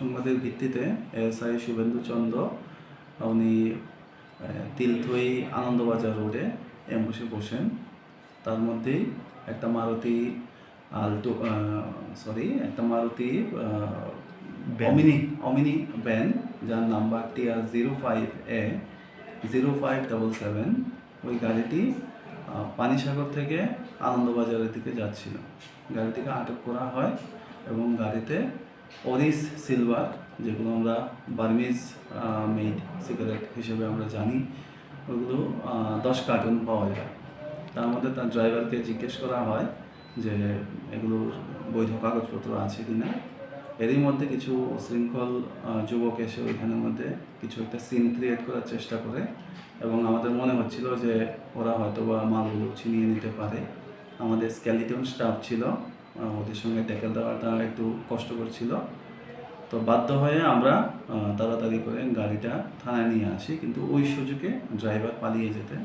সংবাদের ভিত্তিতে এসআই শুভেন্দু চন্দ্র উনি তিলথই আনন্দবাজার রোডে অ্যাম্বুসে বসেন। তার মধ্যেই একটা মারুতি আলটো সরি একটা মারুতি অমিনি অমিনি ভ্যান যার number TR zero five A zero five double seven ওই গাড়িটি পানিসাগর থেকে আনন্দবাজারের দিকে যাচ্ছিল। গাড়িটিকে আটক করা হয় এবং গাড়িতে অরিস সিলভার যেগুলো আমরা বার্মিজ মেড সিগারেট হিসেবে আমরা জানি, ওগুলো দশ কার্টুন পাওয়া যায়। তার মধ্যে তার ড্রাইভারকে জিজ্ঞেস করা হয় যে, এগুলোর বৈধ কাগজপত্র আছে কি না এরই মধ্যে কিছু শৃঙ্খল যুবক এসে ওইখানের মধ্যে কিছু একটা সিন ক্রিয়েট করার চেষ্টা করে এবং আমাদের মনে হচ্ছিল যে, ওরা হয়তো বা মালগুলো ছিনিয়ে নিতে পারে। আমাদের স্ক্যালিটন স্টাফ ছিল ওদের সঙ্গে ট্যাকেল দেওয়াটা একটু কষ্টকর ছিল। তো বাধ্য হয়ে আমরা তাড়াতাড়ি করে গাড়িটা থানায় নিয়ে আসি কিন্তু ওই সুযোগে ড্রাইভার পালিয়ে যেতে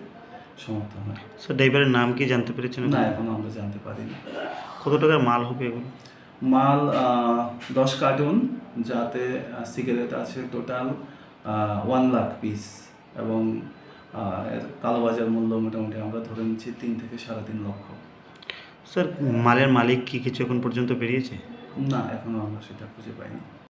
সমর্থ হয়। স্যার ড্রাইভারের নাম কি জানতে পেরেছেন না এখনও? আমরা জানতে পারিনি। কত টাকার মাল হবে এগুলো মাল দশ কার্টুন যাতে সিগারেট আছে টোটাল ওয়ান লাখ পিস এবং কালোবাজার মূল্য মোটামুটি আমরা ধরে নিচ্ছি তিন থেকে সাড়ে তিন লক্ষ। স্যার মালের মালিক কি কিছু এখন পর্যন্ত বেরিয়েছে? না এখনও আমরা সেটা খুঁজে পাইনি।